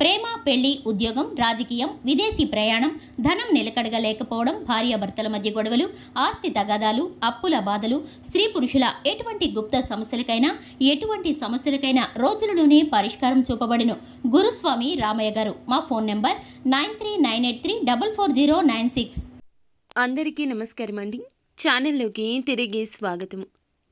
ప్రేమ పెళ్ళి ఉద్యోగం రాజకీయం విదేశీ ప్రయాణం ధనం నిలకడగా లేకపోవడం భార్యాభర్తల మధ్య గొడవలు ఆస్తి తగాదాలు అప్పుల బాధలు స్త్రీ పురుషుల ఎటువంటి గుప్త సమస్యలకైనా ఎటువంటి సమస్యలకైనా రోజులలోనే పరిష్కారం చూపబడిను. గురుస్వామి రామయ్య గారు మా phone number nine three nine eight three double four zero nine six. అందరికీ నమస్కారం అండి. ఛానల్లోకి తిరిగి స్వాగతం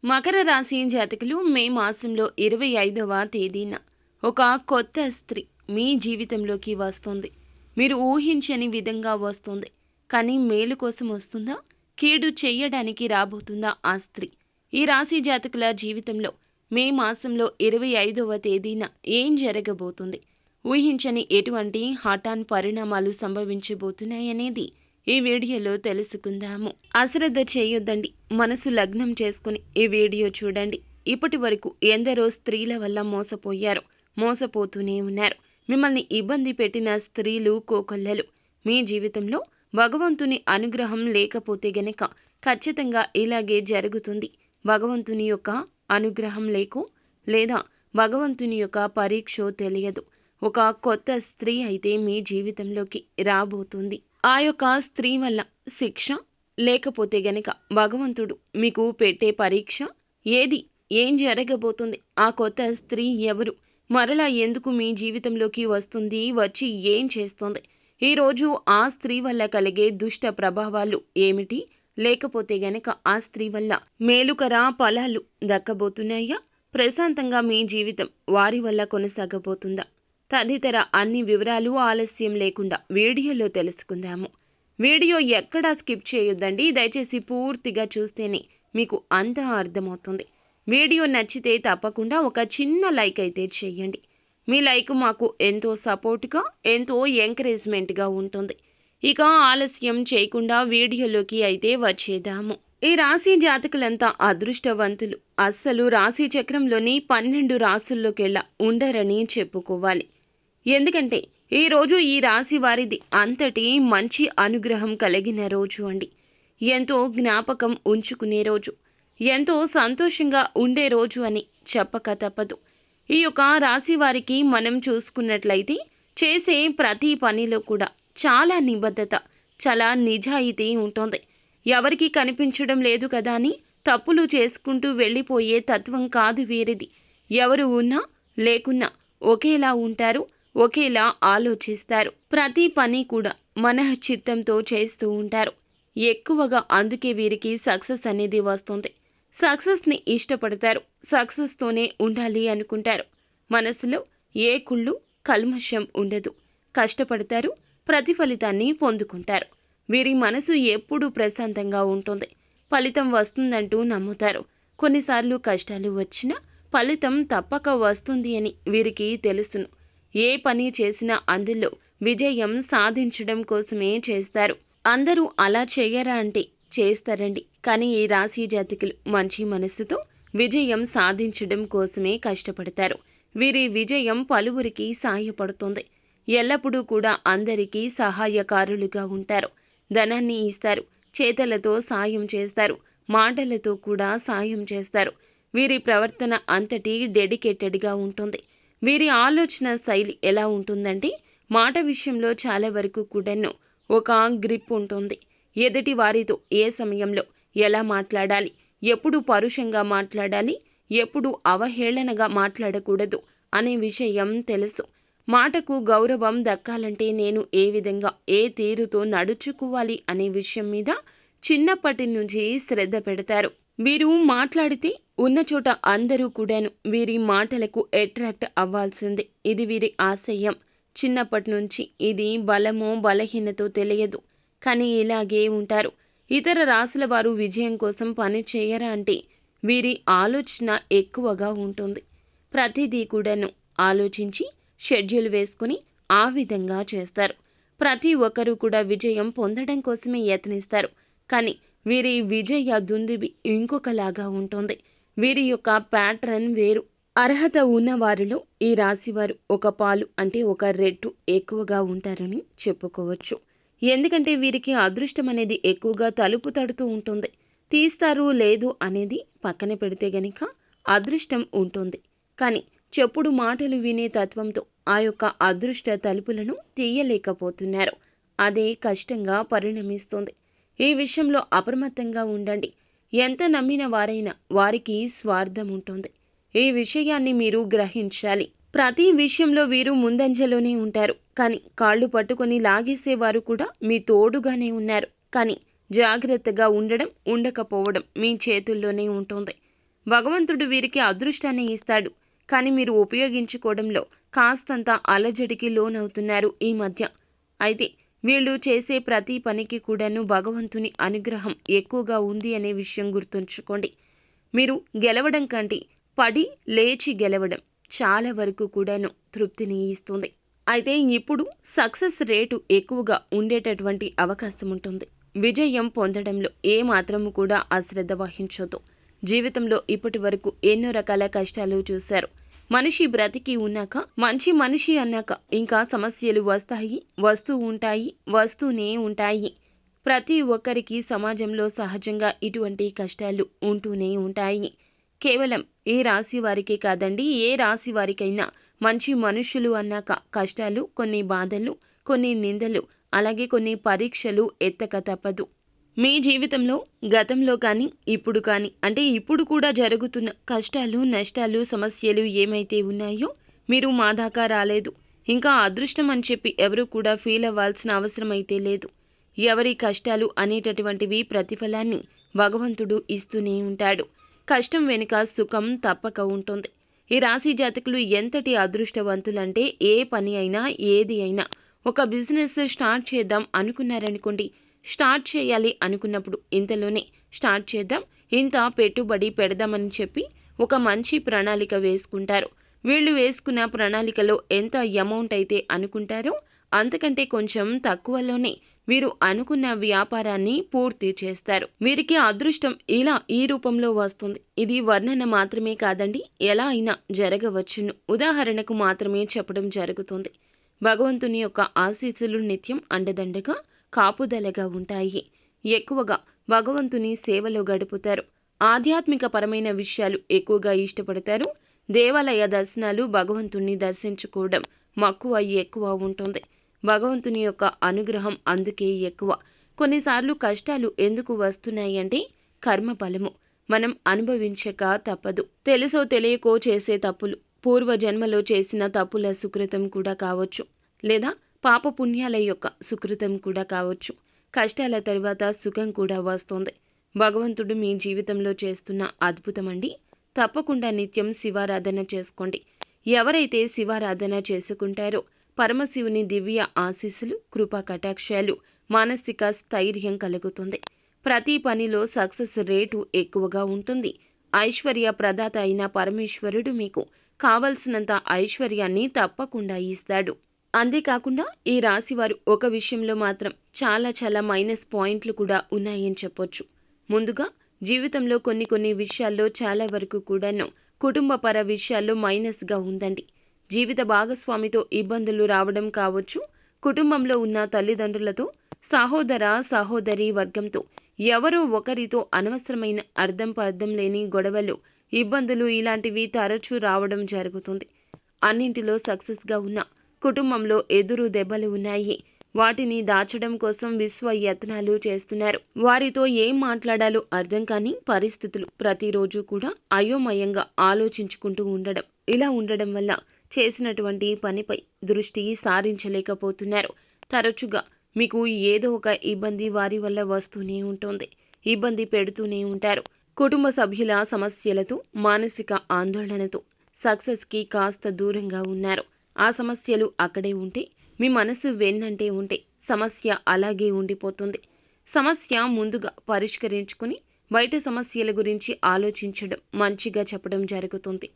మకర రాశి జాతకులు మే మాసంలో ఇరవై ఐదవ తేదీన ఒక కొత్త స్త్రీ మీ జీవితంలోకి వస్తుంది. మీరు ఊహించని విధంగా వస్తుంది. కానీ మేలు కోసం వస్తుందా? కీడు చెయ్యడానికి రాబోతుందా ఆ స్త్రీ? ఈ రాశి జాతకుల జీవితంలో మే మాసంలో ఇరవై ఐదవ తేదీన ఏం జరగబోతుంది? ఊహించని ఎటువంటి హఠాన్ పరిణామాలు సంభవించబోతున్నాయనేది ఈ వీడియోలో తెలుసుకుందాము. అశ్రద్ధ చేయొద్దండి. మనసు లగ్నం చేసుకుని ఈ వీడియో చూడండి. ఇప్పటి వరకు ఎందరో స్త్రీల వల్ల మోసపోయారు. మోసపోతూనే ఉన్నారు. మిమ్మల్ని ఇబ్బంది పెట్టిన స్త్రీలు కోకొల్లలు. మీ జీవితంలో భగవంతుని అనుగ్రహం లేకపోతే గనక ఖచ్చితంగా ఇలాగే జరుగుతుంది. భగవంతుని యొక్క అనుగ్రహం లేకు లేదా భగవంతుని యొక్క పరీక్షో తెలియదు. ఒక కొత్త స్త్రీ అయితే మీ జీవితంలోకి రాబోతుంది. ఆ యొక్క స్త్రీ వల్ల శిక్ష లేకపోతే గనక భగవంతుడు మీకు పెట్టే పరీక్ష ఏది? ఏం జరగబోతుంది? ఆ కొత్త స్త్రీ ఎవరు? మరలా ఎందుకు మీ జీవితంలోకి వస్తుంది? వచ్చి ఏం చేస్తుంది? ఈరోజు ఆ స్త్రీ వల్ల కలిగే దుష్ట ప్రభావాలు ఏమిటి? లేకపోతే గనక ఆ స్త్రీ వల్ల మేలుకర ఫలాలు దక్కబోతున్నాయా? ప్రశాంతంగా మీ జీవితం వారి వల్ల కొనసాగబోతుందా? తదితర అన్ని వివరాలు ఆలస్యం లేకుండా వీడియోలో తెలుసుకుందాము. వీడియో ఎక్కడా స్కిప్ చేయొద్దండి. దయచేసి పూర్తిగా చూస్తేనే మీకు అంతా అర్థమవుతుంది. వీడియో నచ్చితే తప్పకుండా ఒక చిన్న లైక్ అయితే చేయండి. మీ లైక్ మాకు ఎంతో సపోర్ట్గా ఎంతో ఎంకరేజ్మెంట్గా ఉంటుంది. ఇక ఆలస్యం చేయకుండా వీడియోలోకి అయితే వచ్చేదాము ఈ రాశి జాతకులంతా అదృష్టవంతులు. అస్సలు రాశి చక్రంలోని పన్నెండు రాసుల్లోకెళ్ళా ఉండరని చెప్పుకోవాలి. ఎందుకంటే ఈరోజు ఈ రాశి వారిది అంతటి మంచి అనుగ్రహం కలిగిన రోజు అండి. ఎంతో జ్ఞాపకం ఉంచుకునే రోజు. ఎంతో సంతోషంగా ఉండే రోజు అని చెప్పక తప్పదు. ఈ యొక్క రాశి వారికి మనం చూసుకున్నట్లయితే చేసే ప్రతి పనిలో కూడా చాలా నిబద్ధత చాలా నిజాయితీ ఉంటుంది. ఎవరికి కనిపించడం లేదు కదా అని తప్పులు చేసుకుంటూ వెళ్ళిపోయే తత్వం కాదు వీరిది. ఎవరు ఉన్నా లేకున్నా ఒకేలా ఉంటారు ఒకేలా ఆలోచిస్తారు. ప్రతి పని కూడా మన చిత్తంతో చేస్తూ ఉంటారు. ఎక్కువగా అందుకే వీరికి సక్సెస్ అనేది వస్తుంది. సక్సెస్ని ఇష్టపడతారు. సక్సెస్తోనే ఉండాలి అనుకుంటారు. మనసులో ఏ కుళ్ళు కల్మషం ఉండదు. కష్టపడతారు ప్రతిఫలితాన్ని పొందుకుంటారు. వీరి మనసు ఎప్పుడూ ప్రశాంతంగా ఉంటుంది. ఫలితం వస్తుందంటూ నమ్ముతారు. కొన్నిసార్లు కష్టాలు వచ్చినా ఫలితం తప్పక వస్తుంది అని వీరికి తెలుసును. ఏ పని చేసినా అందులో విజయం సాధించడం కోసమే చేస్తారు. అందరూ అలా చేయరా అంటే చేస్తారండి. కానీ ఈ రాశి జాతికులు మంచి మనస్సుతో విజయం సాధించడం కోసమే కష్టపడతారు. వీరి విజయం పలువురికి సాయపడుతుంది. ఎల్లప్పుడూ కూడా అందరికీ సహాయకారులుగా ఉంటారు. ధనాన్ని ఇస్తారు. చేతలతో సాయం చేస్తారు. మాటలతో కూడా సాయం చేస్తారు. వీరి ప్రవర్తన అంతటి డెడికేటెడ్గా ఉంటుంది. వీరి ఆలోచన శైలి ఎలా ఉంటుందంటే మాట విషయంలో చాలా వరకు కూడాను ఒక గ్రిప్ ఉంటుంది. ఎదుటి వారితో ఏ సమయంలో ఎలా మాట్లాడాలి? ఎప్పుడు పరుషంగా మాట్లాడాలి? ఎప్పుడు అవహేళనగా మాట్లాడకూడదు అనే విషయం తెలుసు. మాటకు గౌరవం దక్కాలంటే నేను ఏ విధంగా ఏ తీరుతో నడుచుకోవాలి అనే విషయం మీద చిన్నప్పటి నుంచి శ్రద్ధ పెడతారు. వీరు మాట్లాడితే ఉన్న చోట అందరూ కూడాను వీరి మాటలకు అట్రాక్ట్ అవ్వాల్సిందే. ఇది వీరి ఆశయం. చిన్నప్పటి నుంచి ఇది బలమో బలహీనతో తెలియదు. కానీ ఇలాగే ఉంటారు. ఇతర రాశుల వారు విజయం కోసం పని చేయరా అంటే వీరి ఆలోచన ఎక్కువగా ఉంటుంది. ప్రతిదీ కూడాను ఆలోచించి షెడ్యూల్ వేసుకుని ఆ విధంగా చేస్తారు. ప్రతి ఒక్కరూ కూడా విజయం పొందడం కోసమే యత్నిస్తారు. కానీ వీరి విజయ దుందుబి ఇంకొకలాగా ఉంటుంది. వీరి యొక్క ప్యాటర్న్ వేరు. అర్హత ఉన్నవారిలో ఈ రాశివారు ఒక పాలు అంటే ఒక రెట్టు ఎక్కువగా ఉంటారని చెప్పుకోవచ్చు. ఎందుకంటే వీరికి అదృష్టం అనేది ఎక్కువగా తలుపు తడుతూ ఉంటుంది. తీస్తారు లేదు అనేది పక్కన పెడితే గనుక అదృష్టం ఉంటుంది. కానీ చెప్పుడు మాటలు వినే తత్వంతో ఆ యొక్క అదృష్ట తలుపులను తీయలేకపోతున్నారు. అదే కష్టంగా పరిణమిస్తుంది. ఈ విషయంలో అప్రమత్తంగా ఉండండి. ఎంత నమ్మిన వారైనా వారికి స్వార్థం ఉంటుంది. ఈ విషయాన్ని మీరు గ్రహించాలి. ప్రతి విషయంలో వీరు ముందంజలోనే ఉంటారు. కానీ కాళ్ళు పట్టుకొని లాగేసేవారు కూడా మీ తోడుగానే ఉన్నారు. కానీ జాగ్రత్తగా ఉండడం ఉండకపోవడం మీ చేతుల్లోనే ఉంటుంది. భగవంతుడు వీరికి అదృష్టాన్ని ఇస్తాడు. కానీ మీరు ఉపయోగించుకోవడంలో కాస్తంత అలజడికి లోనవుతున్నారు ఈ మధ్య. అయితే వీళ్ళు చేసే ప్రతి పనికి కూడాను భగవంతుని అనుగ్రహం ఎక్కువగా ఉంది అనే విషయం గుర్తుంచుకోండి. మీరు గెలవడం కంటే పడి లేచి గెలవడం. చాలా వరకు కూడాను తృప్తిని ఇస్తుంది. అయితే ఇప్పుడు సక్సెస్ రేటు ఎక్కువగా ఉండేటటువంటి అవకాశం ఉంటుంది. విజయం పొందడంలో ఏ కూడా అశ్రద్ధ వహించొద్దు. జీవితంలో ఇప్పటి వరకు ఎన్నో రకాల కష్టాలు చూశారు. మనిషి బ్రతికి ఉన్నాక మంచి మనిషి అన్నాక ఇంకా సమస్యలు వస్తాయి వస్తూ ఉంటాయి వస్తూనే ఉంటాయి. ప్రతి ఒక్కరికి సమాజంలో సహజంగా ఇటువంటి కష్టాలు ఉంటూనే ఉంటాయి. కేవలం ఏ రాశి వారికే కాదండి ఏ రాశి వారికైనా మంచి మనుషులు అన్నాక కష్టాలు కొన్ని బాధలు కొన్ని నిందలు అలాగే కొన్ని పరీక్షలు ఎత్తక తప్పదు. మీ జీవితంలో గతంలో కానీ ఇప్పుడు కానీ అంటే ఇప్పుడు కూడా జరుగుతున్న కష్టాలు నష్టాలు సమస్యలు ఏమైతే ఉన్నాయో మీరు మా దాకా రాలేదు. ఇంకా అదృష్టం అని చెప్పి ఎవరు కూడా ఫీల్ అవ్వాల్సిన అవసరం అయితే లేదు. ఎవరి కష్టాలు అనేటటువంటివి ప్రతిఫలాన్ని భగవంతుడు ఇస్తూనే ఉంటాడు. కష్టం వెనుక సుఖం తప్పక ఉంటుంది. ఈ రాశి జాతకులు ఎంతటి అదృష్టవంతులంటే ఏ పని అయినా ఏది అయినా. ఒక బిజినెస్ స్టార్ట్ చేద్దాం అనుకున్నారనుకోండి స్టార్ట్ చేయాలి అనుకున్నప్పుడు ఇంతలోనే స్టార్ట్ చేద్దాం ఇంత పెట్టుబడి పెడదామని చెప్పి ఒక మంచి ప్రణాళిక వేసుకుంటారు. వీళ్ళు వేసుకున్న ప్రణాళికలో ఎంత అమౌంట్ అయితే అనుకుంటారో అంతకంటే కొంచెం తక్కువలోనే వీరు అనుకున్న వ్యాపారాన్ని పూర్తి చేస్తారు. వీరికి అదృష్టం ఇలా ఈ రూపంలో వస్తుంది. ఇది వర్ణన మాత్రమే కాదండి ఎలా అయినా జరగవచ్చును. ఉదాహరణకు మాత్రమే చెప్పడం జరుగుతుంది. భగవంతుని యొక్క ఆశీస్సులు నిత్యం అండదండగా కాపుదలగా ఉంటాయి. ఎక్కువగా భగవంతుని సేవలో గడుపుతారు. ఆధ్యాత్మిక పరమైన విషయాలు ఎక్కువగా ఇష్టపడతారు. దేవాలయ దర్శనాలు భగవంతుణ్ణి దర్శించుకోవడం మక్కువ ఎక్కువ ఉంటుంది. భగవంతుని యొక్క అనుగ్రహం అందుకే ఎక్కువ. కొన్నిసార్లు కష్టాలు ఎందుకు వస్తున్నాయంటే కర్మ మనం అనుభవించక తప్పదు. తెలుసో తెలియకో చేసే తప్పులు. పూర్వ జన్మలో చేసిన తప్పుల సుకృతం కూడా కావచ్చు. లేదా పాప పుణ్యాల యొక్క సుకృతం కూడా కావచ్చు. కష్టాల తర్వాత సుఖం కూడా వస్తుంది. భగవంతుడు మీ జీవితంలో చేస్తున్న అద్భుతమండి. తప్పకుండా నిత్యం శివారాధన చేసుకోండి. ఎవరైతే శివారాధన చేసుకుంటారో పరమశివుని దివ్య ఆశీస్సులు కృపా కటాక్షాలు మానసిక స్థైర్యం కలుగుతుంది. ప్రతి పనిలో సక్సెస్ రేటు ఎక్కువగా ఉంటుంది. ఐశ్వర్య ప్రదాత అయిన పరమేశ్వరుడు మీకు కావలసినంత ఐశ్వర్యాన్ని తప్పకుండా ఇస్తాడు. అంతేకాకుండా ఈ రాశివారు ఒక విషయంలో మాత్రం చాలా చాలా మైనస్ పాయింట్లు కూడా ఉన్నాయని చెప్పొచ్చు. ముందుగా జీవితంలో కొన్ని కొన్ని విషయాల్లో చాలా వరకు కూడాను కుటుంబపర విషయాల్లో మైనస్గా ఉందండి. జీవిత భాగస్వామితో ఇబ్బందులు రావడం కావచ్చు. కుటుంబంలో ఉన్న తల్లిదండ్రులతో సహోదర సహోదరి వర్గంతో ఎవరో ఒకరితో అనవసరమైన అర్థం పర్థం లేని గొడవలు ఇబ్బందులు ఇలాంటివి తరచూ రావడం జరుగుతుంది. అన్నింటిలో సక్సెస్గా ఉన్న కుటుంబంలో ఎదురు దెబ్బలు ఉన్నాయి. వాటిని దాచడం కోసం విశ్వ యత్నాలు చేస్తున్నారు. వారితో ఏం మాట్లాడాలో అర్థం కాని పరిస్థితులు ప్రతిరోజు కూడా అయోమయంగా ఆలోచించుకుంటూ ఉండడం. ఇలా ఉండడం వల్ల చేసినటువంటి పనిపై దృష్టి సారించలేకపోతున్నారు. తరచుగా మీకు ఏదో ఒక ఇబ్బంది వారి వల్ల వస్తూనే ఉంటుంది. ఇబ్బంది పెడుతూనే ఉంటారు. కుటుంబ సభ్యుల సమస్యలతో మానసిక ఆందోళనతో సక్సెస్కి కాస్త దూరంగా ఉన్నారు. ఆ సమస్యలు అక్కడే ఉంటే మీ మనసు వెన్నంటే ఉంటే సమస్య అలాగే ఉండిపోతుంది. సమస్య ముందుగా పరిష్కరించుకుని బయట సమస్యల గురించి ఆలోచించడం మంచిగా చెప్పడం జరుగుతుంది.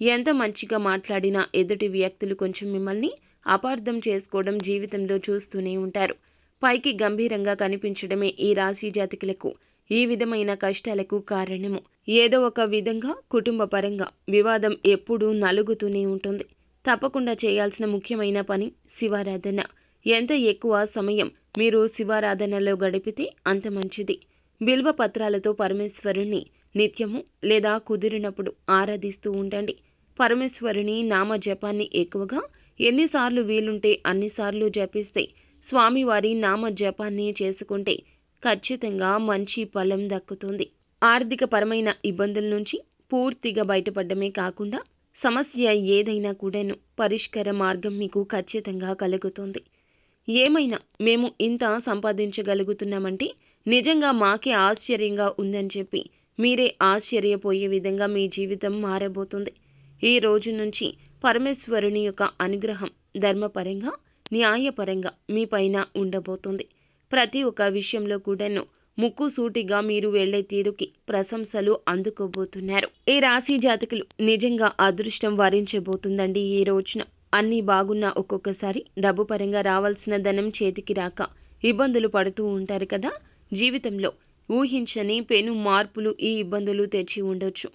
ఎంత మంచిగా మాట్లాడినా ఎదుటి వ్యక్తులు కొంచెం మిమ్మల్ని అపార్థం చేసుకోవడం జీవితంలో చూస్తూనే ఉంటారు. పైకి గంభీరంగా కనిపించడమే ఈ రాశి జాతకులకు ఈ విధమైన కష్టాలకు కారణము. ఏదో ఒక విధంగా కుటుంబ పరంగా వివాదం ఎప్పుడూ నలుగుతూనే ఉంటుంది. తప్పకుండా చేయాల్సిన ముఖ్యమైన పని శివారాధన. ఎంత ఎక్కువ సమయం మీరు శివారాధనలో గడిపితే అంత మంచిది. బిల్వ పత్రాలతో పరమేశ్వరుణ్ణి నిత్యము లేదా కుదిరినప్పుడు ఆరాధిస్తూ ఉండండి. పరమేశ్వరుని నామ జపాన్ని ఎక్కువగా ఎన్నిసార్లు వీలుంటే అన్నిసార్లు జపిస్తే స్వామివారి నామ జపాన్ని చేసుకుంటే ఖచ్చితంగా మంచి ఫలం దక్కుతుంది. ఆర్థికపరమైన ఇబ్బందుల నుంచి పూర్తిగా బయటపడమే కాకుండా సమస్య ఏదైనా కూడాను పరిష్కార మార్గం మీకు ఖచ్చితంగా కలుగుతుంది. ఏమైనా మేము ఇంత సంపాదించగలుగుతున్నామంటే నిజంగా మాకే ఆశ్చర్యంగా ఉందని చెప్పి మీరే ఆశ్చర్యపోయే విధంగా మీ జీవితం మారబోతుంది. ఈ రోజు నుంచి పరమేశ్వరుని యొక్క అనుగ్రహం ధర్మపరంగా న్యాయపరంగా మీ పైన ఉండబోతుంది. ప్రతి ఒక్క విషయంలో కూడాను ముక్కు సూటిగా మీరు వెళ్ళే తీరుకి ప్రశంసలు అందుకోబోతున్నారు. ఈ రాశి జాతకులు నిజంగా అదృష్టం వరించబోతుందండి ఈ రోజున. అన్నీ బాగున్నా ఒక్కొక్కసారి డబ్బు పరంగా రావాల్సిన ధనం చేతికి రాక ఇబ్బందులు పడుతూ ఉంటారు కదా. జీవితంలో ఊహించని పెను మార్పులు ఈ ఇబ్బందులు తెచ్చి ఉండొచ్చు.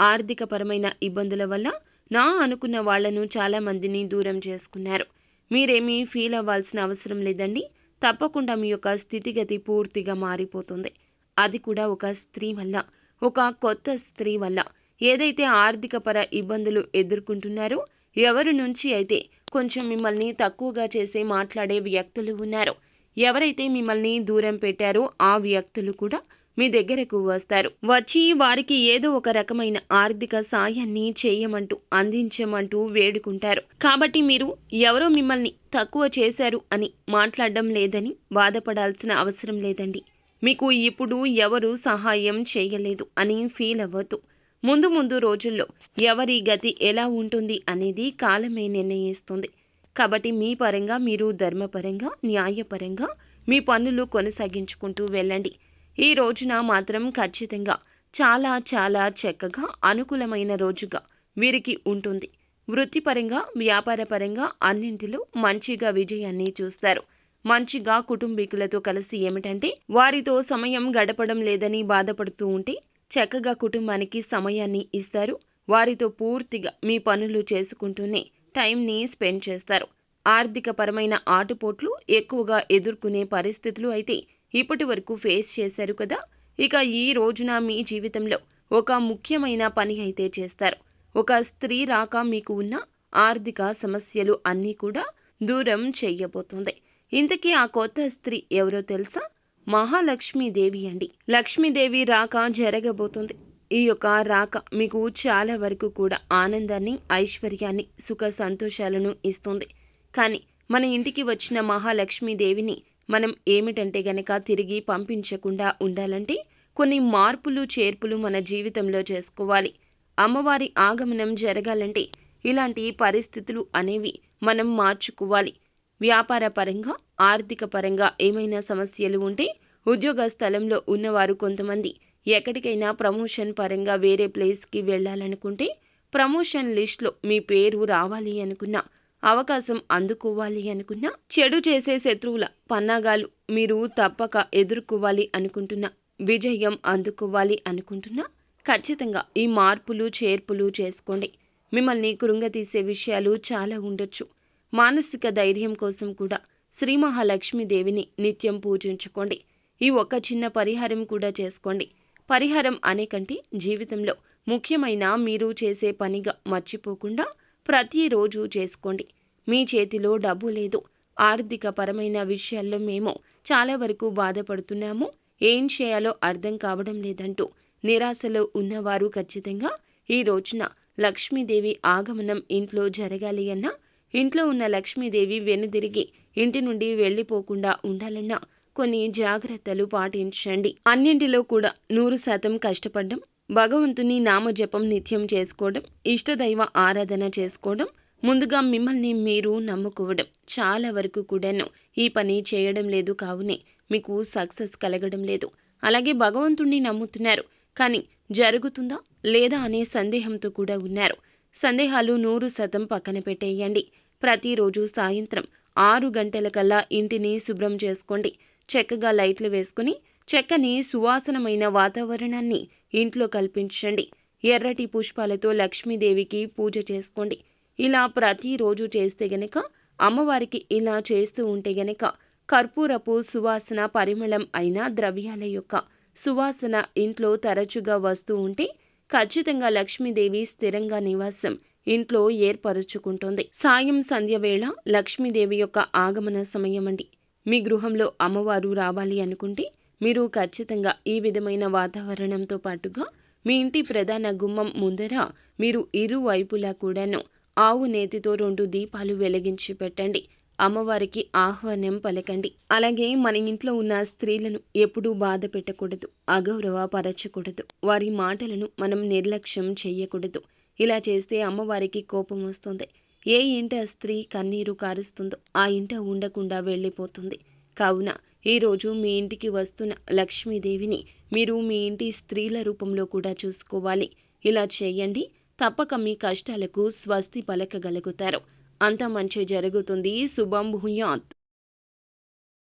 ఆర్థికపరమైన ఇబ్బందుల వల్ల నా అనుకున్న వాళ్ళను చాలా మందిని దూరం చేసుకున్నారు. మీరేమీ ఫీల్ అవ్వాల్సిన అవసరం లేదండి. తప్పకుండా మీ యొక్క స్థితిగతి పూర్తిగా మారిపోతుంది. అది కూడా ఒక స్త్రీ వల్ల ఒక కొత్త స్త్రీ వల్ల. ఏదైతే ఆర్థికపర ఇబ్బందులు ఎదుర్కొంటున్నారో ఎవరి నుంచి అయితే కొంచెం మిమ్మల్ని తక్కువగా చేసే మాట్లాడే వ్యక్తులు ఉన్నారో ఎవరైతే మిమ్మల్ని దూరం పెట్టారో ఆ వ్యక్తులు కూడా మీ దగ్గరకు వస్తారు. వచ్చి వారికి ఏదో ఒక రకమైన ఆర్థిక సాయాన్ని చేయమంటూ అందించమంటూ వేడుకుంటారు. కాబట్టి మీరు ఎవరో మిమ్మల్ని తక్కువ చేశారు అని మాట్లాడడం లేదని బాధపడాల్సిన అవసరం లేదండి. మీకు ఇప్పుడు ఎవరు సహాయం చేయలేదు అని ఫీల్ అవ్వద్దు. ముందు ముందు రోజుల్లో ఎవరి గతి ఎలా ఉంటుంది అనేది కాలమే నిర్ణయిస్తుంది. కాబట్టి మీ పరంగా మీరు ధర్మపరంగా న్యాయపరంగా మీ పనులు కొనసాగించుకుంటూ వెళ్ళండి. ఈ రోజున మాత్రం ఖచ్చితంగా చాలా చాలా చక్కగా అనుకూలమైన రోజుగా వీరికి ఉంటుంది. వృత్తిపరంగా వ్యాపారపరంగా అన్నింటిలో మంచిగా విజయాన్ని చూస్తారు. మంచిగా కుటుంబీకులతో కలిసి ఏమిటంటే వారితో సమయం గడపడం లేదని బాధపడుతూ ఉంటే చక్కగా కుటుంబానికి సమయాన్ని ఇస్తారు. వారితో పూర్తిగా మీ పనులు చేసుకుంటూనే టైంని స్పెండ్ చేస్తారు. ఆర్థిక పరమైన ఆటుపోట్లు ఎక్కువగా ఎదుర్కొనే పరిస్థితులు అయితే ఇప్పటి వరకు ఫేస్ చేశారు కదా? ఇక ఈ రోజున మీ జీవితంలో ఒక ముఖ్యమైన పని అయితే చేస్తారు. ఒక స్త్రీ రాక మీకు ఉన్న ఆర్థిక సమస్యలు అన్నీ కూడా దూరం చెయ్యబోతుంది ఇంతకీ ఆ కొత్త స్త్రీ ఎవరో తెలుసా? మహాలక్ష్మీదేవి అండి. లక్ష్మీదేవి రాక జరగబోతుంది. ఈ యొక్క రాక మీకు చాలా వరకు కూడా ఆనందాన్ని ఐశ్వర్యాన్ని సుఖ సంతోషాలను ఇస్తుంది. కానీ మన ఇంటికి వచ్చిన మహాలక్ష్మీదేవిని మనం ఏమిటంటే గనక తిరిగి పంపించకుండా ఉండాలంటే కొన్ని మార్పులు చేర్పులు మన జీవితంలో చేసుకోవాలి. అమ్మవారి ఆగమనం జరగాలంటే ఇలాంటి పరిస్థితులు అనేవి మనం మార్చుకోవాలి. వ్యాపార పరంగా ఆర్థిక పరంగా ఏమైనా సమస్యలు ఉంటే ఉద్యోగ స్థలంలో ఉన్నవారు కొంతమంది ఎక్కడికైనా ప్రమోషన్ పరంగా వేరే ప్లేస్కి వెళ్ళాలనుకుంటే ప్రమోషన్ లిస్ట్లో మీ పేరు రావాలి అనుకున్నా అవకాశం అందుకోవాలి అనుకున్నా చెడు చేసే శత్రువుల పన్నాగాలు మీరు తప్పక ఎదుర్కోవాలి అనుకుంటున్నా విజయం అందుకోవాలి అనుకుంటున్నా ఖచ్చితంగా ఈ మార్పులు చేర్పులు చేసుకోండి. మిమ్మల్ని కృంగతీసే విషయాలు చాలా ఉండొచ్చు. మానసిక ధైర్యం కోసం కూడా శ్రీ మహాలక్ష్మీదేవిని నిత్యం పూజించుకోండి. ఈ ఒక్క చిన్న పరిహారం కూడా చేసుకోండి. పరిహారం అనేకంటే జీవితంలో ముఖ్యమైన మీరు చేసే పనిగా మర్చిపోకుండా ప్రతిరోజు చేసుకోండి. మీ చేతిలో డబ్బు లేదు. ఆర్థిక పరమైన విషయాల్లో మేము చాలా వరకు బాధపడుతున్నాము. ఏం చేయాలో అర్థం కావడం లేదంటూ నిరాశలో ఉన్నవారు ఖచ్చితంగా ఈ రోజున లక్ష్మీదేవి ఆగమనం ఇంట్లో జరగాలి అన్నా ఇంట్లో ఉన్న లక్ష్మీదేవి వెనుదిరిగి ఇంటి నుండి వెళ్ళిపోకుండా ఉండాలన్నా కొన్ని జాగ్రత్తలు పాటించండి. అన్నింటిలో కూడా నూరు శాతం కష్టపడడం భగవంతుని నామజపం నిత్యం చేసుకోవడం ఇష్టదైవ ఆరాధన చేసుకోవడం ముందుగా మిమ్మల్ని మీరు నమ్ముకోవడం చాలా వరకు కూడాను. ఈ పని చేయడం లేదు కావునే మీకు సక్సెస్ కలగడం లేదు. అలాగే భగవంతుణ్ణి నమ్ముతున్నారు కానీ జరుగుతుందా లేదా అనే సందేహంతో కూడా ఉన్నారు. సందేహాలు నూరు శాతం పక్కన పెట్టేయండి. ప్రతిరోజు సాయంత్రం ఆరు గంటలకల్లా ఇంటిని శుభ్రం చేసుకోండి. చక్కగా లైట్లు వేసుకుని చక్కని సువాసనమైన వాతావరణాన్ని ఇంట్లో కల్పించండి. ఎర్రటి పుష్పాలతో లక్ష్మీదేవికి పూజ చేసుకోండి. ఇలా ప్రతిరోజు చేస్తే గనక అమ్మవారికి ఇలా చేస్తూ ఉంటే గనక కర్పూరపు సువాసన పరిమళం అయిన ద్రవ్యాల యొక్క సువాసన ఇంట్లో తరచుగా వస్తూ ఉంటే ఖచ్చితంగా లక్ష్మీదేవి స్థిరంగా నివాసం ఇంట్లో ఏర్పరుచుకుంటుంది. సాయం సంధ్య వేళ లక్ష్మీదేవి యొక్క ఆగమన సమయం అండి మీ గృహంలో అమ్మవారు రావాలి అనుకుంటే మీరు ఖచ్చితంగా ఈ విధమైన వాతావరణంతో పాటుగా మీ ఇంటి ప్రధాన గుమ్మం ముందర మీరు ఇరువైపులా కూడాను ఆవు నేతితో రెండు దీపాలు వెలిగించి పెట్టండి. అమ్మవారికి ఆహ్వానం పలకండి. అలాగే మన ఇంట్లో ఉన్న స్త్రీలను ఎప్పుడూ బాధ పెట్టకూడదు అగౌరవపరచకూడదు. వారి మాటలను మనం నిర్లక్ష్యం చేయకూడదు. ఇలా చేస్తే అమ్మవారికి కోపం వస్తుంది. ఏ ఇంట స్త్రీ కన్నీరు కారుస్తుందో ఆ ఇంట ఉండకుండా వెళ్ళిపోతుంది. కావున ఈరోజు మీ ఇంటికి వస్తున్న లక్ష్మీదేవిని మీరు మీ ఇంటి స్త్రీల రూపంలో కూడా చూసుకోవాలి. ఇలా చేయండి. తప్పక మీ కష్టాలకు స్వస్తి పలకగలుగుతారు. అంత మంచి జరుగుతుంది. శుభం భూయాత్.